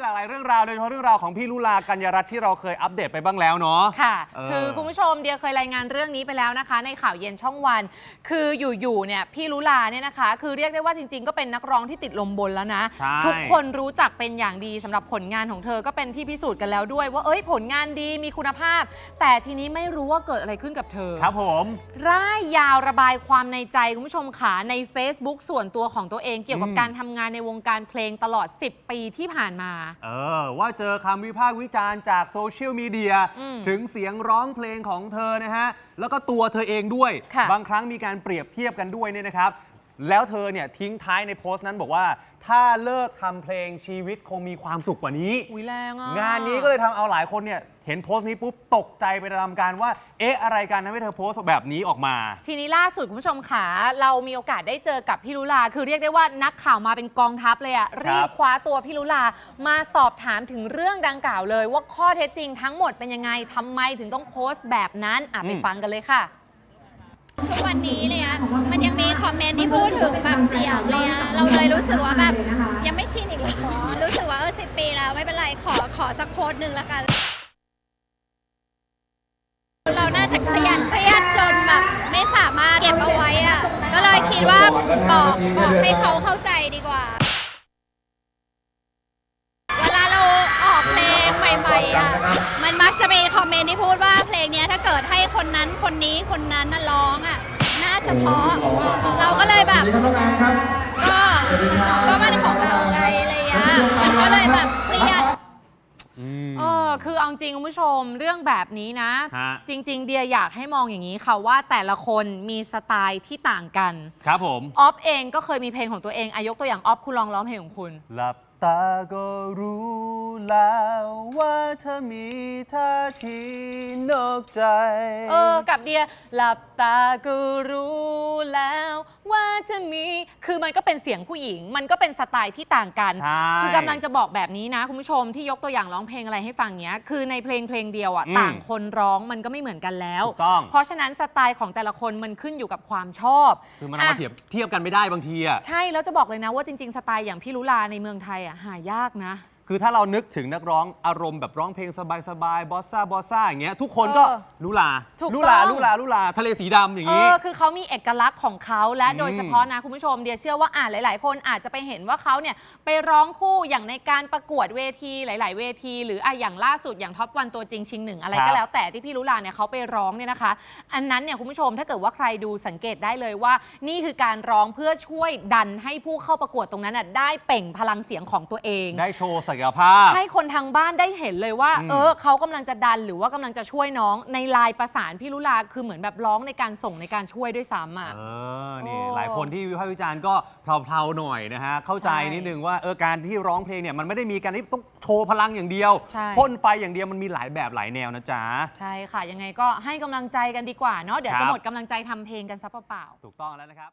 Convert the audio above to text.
หลากหลายเรื่องราวโดยเฉพาะเรื่องราวของพี่ลุลากัญญารัตน์ที่เราเคยอัปเดตไปบ้างแล้วเนาะ ค่ะ เออคือคุณผู้ชมเดียเคยรายงานเรื่องนี้ไปแล้วนะคะ ในข่าวเย็นช่องวัน คืออยู่ๆเนี่ยพี่ลุลาเนี่ยนะคะ คือเรียกได้ว่าจริง ๆ ก็เป็นนักร้องที่ติดลมบนแล้วนะ ใช่ ทุกคนรู้จักเป็นอย่างดีสำหรับผลงานของเธอก็เป็นที่พิสูจน์กันแล้วด้วย ว่าเอ้ยผลงานดีมีคุณภาพ แต่ทีนี้ไม่รู้ว่าเกิดอะไรขึ้นกับเธอ ครับผม ร่ายยาวระบายความในใจ คุณผู้ชมขาใน Facebook ส่วนตัวของตัวเองเกี่ยวกับอืม การทำงานในวงการเพลงตลอด 10 ปีที่ผ่านมาเออ ว่าเจอคำวิพากษ์วิจารณ์จากโซเชียลมีเดียอืมถึงเสียงร้องเพลงของเธอนะฮะ แล้วก็ตัวเธอเองด้วย ค่ะ บางครั้งมีการเปรียบเทียบกันด้วยเนี่ยนะครับ แล้วเธอเนี่ยทิ้งท้ายในโพสต์นั้นบอกว่า ถ้าเลิกทำเพลงชีวิตคงมีความสุขกว่านี้ อุ้ยแรงอะ งานนี้ก็เลยทำเอาหลายคนเนี่ยเห็นโพสต์นี้ปุ๊บตกใจไปตามกันว่า เอ๊ะอะไรกันทำให้เธอโพสต์แบบนี้ออกมา ทีนี้ล่าสุดคุณผู้ชมขาเรามีโอกาสได้เจอกับพี่ลุลา คือเรียกได้ว่านักข่าวมาเป็นกองทัพเลยอะรีบคว้าตัวพี่ลุลามาสอบถามถึงเรื่องดังกล่าวเลย ว่าข้อเท็จจริงทั้งหมดเป็นยังไงทำไมถึงต้องโพสต์แบบนั้นอะไปอืม ฟังกันเลยค่ะ ทุกวันนี้เนี่ยมันยังมีคอมเมนต์ที่พูดถึงแบบเสียงเลยอะเราเลยรู้สึกว่าแบบยังไม่ชินอีกเหรอรู้สึกว่าเออสิปีแล้วไม่เป็นไรขอขอสักโพสต์หนึ่งละกัน เราน่าจะเครียดเครียดจนแบบไม่สามารถเก็บเอาไว้อะก็เลยคิดว่าบอกบอกให้เขาเข้าใจดีกว่า เวลาเราออกเพลงใหม่ๆอะ มันมักจะมีคอมเมนต์ที่พูดว่าเพลงเนี้ยถ้าเกิดให้คนนั้นคนนี้คนนั้นน่ะร้องอะน่าจะเพราะเราก็เลยแบบก็ก็มันของเราไงอะไรอย่างเงี้ยมันก็เลยแบบเครียดอืมเออคือเอาจริงคุณผู้ชมเรื่องแบบนี้นะ ฮะ จริง ๆ เดียอยากให้มองอย่างนี้ค่ะว่าแต่ละคนมีสไตล์ที่ต่างกันครับผม ออฟเองก็เคยมีเพลงของตัวเองอายกตัวอย่างออฟคุณลองร้องเพลงของคุณหลับ ตาก็รู้แล้วว่าเธอมีท่าทีนอกใจ เออ กับเดีย หลับตาก็รู้แล้ว ว่าจะมี คือมันก็เป็นเสียงผู้หญิง มันก็เป็นสไตล์ที่ต่างกัน ใช่คือกำลังจะบอกแบบนี้นะ คุณผู้ชมที่ยกตัวอย่างร้องเพลงอะไรให้ฟังเนี้ย คือในเพลงเพลงเดียวอะอืมต่างคนร้องมันก็ไม่เหมือนกันแล้ว ถูกต้อง เพราะฉะนั้นสไตล์ของแต่ละคนมันขึ้นอยู่กับความชอบคือมันเอามาะ เทียบเทียบกันไม่ได้บางทีอะ ใช่ แล้วจะบอกเลยนะว่าจริง ๆ สไตล์อย่างพี่ลุลาในเมืองไทยอะหายากนะ คือถ้าเรานึกถึงนักร้องอารมณ์แบบร้องเพลงสบายๆบอสซ่าบอสซ่าอย่างเงี้ยทุกคนก็เออลุลาถูกลุลาต้อง ลุลาลุลาทะเลสีดำอย่างเองี้ อคือเขามีเอกลักษณ์ของเขาและอืมโดยเฉพาะนะคุณผู้ชมเดียเชื่อว่าอ่านหลาย ๆ คนอาจจะไปเห็นว่าเขาเนี่ยไปร้องคู่อย่างในการประกวดเวทีหลาย ๆ เวที หรืออะอย่างล่าสุดอย่างท็อปวันตัวจริงชิงหนึ่งอะไรครัก็บ แล้วแต่ที่พี่ลุลาเนี่ยเขาไปร้องเนี่ยนะคะ อันนั้นเนี่ยคุณผู้ชมถ้าเกิดว่าใครดูสังเกตได้เลยว่า นี่คือการร้องเพื่อช่วยดันให้ผู้เข้าประกวดตรงนั้นน่ะได้เปล่งพลังเสียงของตัวเอง ได้โชว์ศักกภาพ ให้คนทางบ้านได้เห็นเลยว่าเออเขากำลังจะดันหรือว่ากำลังจะช่วยน้องในลายประสานพี่ลุลาคือเหมือนแบบร้องในการส่งในการช่วยด้วยซ้ำอะ เออนี่หลายคนที่วิพากษ์วิจารณ์ก็เพลาๆหน่อยนะฮะ เข้าใจนิดนึงว่าเออการที่ร้องเพลงเนี่ยมันไม่ได้มีการที่ต้องโชว์พลังอย่างเดียวใช่ พ่นไฟอย่างเดียวมันมีหลายแบบหลายแนวนะจ๊ะ ใช่ค่ะ ยังไงก็ให้กำลังใจกันดีกว่าเนาะเดี๋ยวจะหมดกำลังใจทำเพลงกันซะเปล่าๆ ถูกต้องแล้วนะครับ